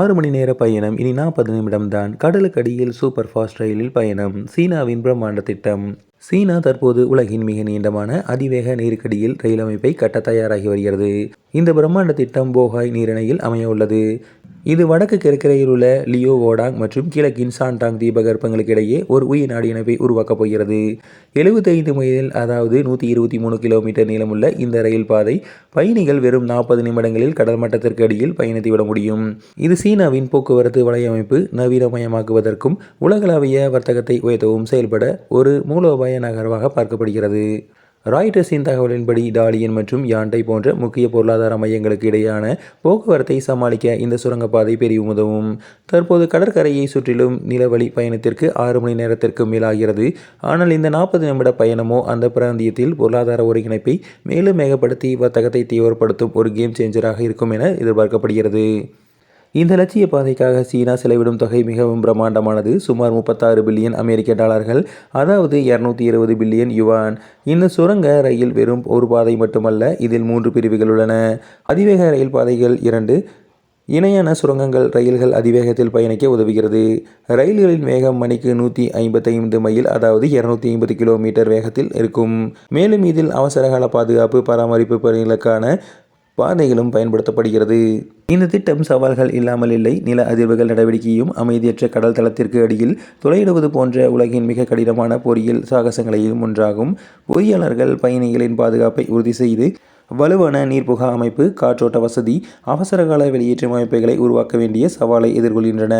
ஆறு மணி நேர பயணம் இனி நாற்பது நிமிடம்தான். கடலுக்கடியில் சூப்பர் ஃபாஸ்ட் ரயிலில் பயணம் சீனாவின் பிரம்மாண்ட திட்டம். சீனா தற்போது உலகின் மிக நீண்டமான அதிவேக நீருக்கடியில் ரயில் அமைப்பை கட்ட தயாராகி வருகிறது. இந்த பிரம்மாண்ட திட்டம் போகாய் நீரிணையில் அமைய உள்ளது. இது வடக்கு கிழக்கரையில் உள்ள லியோ ஓடாங் மற்றும் கிழக்கு இன்சான்டாங் தீபகற்பங்களுக்கு இடையே ஒரு உயிர் நாடு இணைப்பை உருவாக்கப் போகிறது. எழுபத்தைந்து மைல் அதாவது நூற்றி இருபத்தி மூணு கிலோமீட்டர் நீளமுள்ள இந்த ரயில் பாதை பயணிகள் வெறும் நாற்பது நிமிடங்களில் கடல் மட்டத்திற்கு அடியில் பயணித்துவிட முடியும். இது சீனாவின் போக்குவரத்து வலையமைப்பு நவீனமயமாக்குவதற்கும் உலகளாவிய வர்த்தகத்தை உயர்த்தவும் செயல்பட ஒரு மூலோபாய நகர்வாக பார்க்கப்படுகிறது. ராய்டர்ஸின் தகவலின்படி டாலியன் மற்றும் யாண்டை போன்ற முக்கிய பொருளாதார மையங்களுக்கு இடையான போக்குவரத்தை சமாளிக்க இந்த சுரங்கப்பாதை பெரிதும் உதவும். தற்போது கடற்கரையை சுற்றிலும் நிலவழி பயணத்திற்கு ஆறு மணி நேரத்திற்கு மேலாகிறது. ஆனால் இந்த நாற்பது நிமிட பயணமோ அந்த பிராந்தியத்தில் பொருளாதார ஒருங்கிணைப்பை மேலும் மேகப்படுத்தி வர்த்தகத்தை தீவிரப்படுத்தும் ஒரு கேம் சேஞ்சராக இருக்கும் என எதிர்பார்க்கப்படுகிறது. இந்த லட்சிய பாதைக்காக சீனா செலவிடும் தொகை மிகவும் பிரம்மாண்டமானது. சுமார் முப்பத்தாறு பில்லியன் அமெரிக்க டாலர்கள் அதாவது இரநூத்தி இருபது பில்லியன் யுவான். இந்த சுரங்க ரயில் வெறும் ஒரு பாதை மட்டுமல்ல இதில் மூன்று பிரிவுகள் உள்ளன. அதிவேக ரயில் பாதைகள் இரண்டு. இணையான சுரங்கங்கள் ரயில்கள் அதிவேகத்தில் பயணிக்க உதவுகிறது. ரயில்களின் வேகம் மணிக்கு நூற்றி ஐம்பத்தைந்து மைல் அதாவது இருநூத்தி ஐம்பது கிலோமீட்டர் வேகத்தில் இருக்கும். மேலும் இதில் அவசரகால பாதுகாப்பு பராமரிப்பு பணிகளுக்கான பாதைகளும் பயன்படுத்தப்படுகிறது. இந்த திட்டம் சவால்கள் இல்லாமல் இல்லை. நில அதிர்வுகள் நடவடிக்கையும் அமைதியற்ற கடல் தளத்திற்கு அடியில் துளையிடுவது போன்ற உலகின் மிக கடினமான பொறியியல் சாகசங்களையும் ஒன்றாகும். பொறியாளர்கள் பயணிகளின் பாதுகாப்பை உறுதி செய்து வலுவான நீர்ப்புகா அமைப்பு காற்றோட்ட வசதி அவசரகால வெளியேற்றும் அமைப்புகளை உருவாக்க வேண்டிய சவாலை எதிர்கொள்கின்றன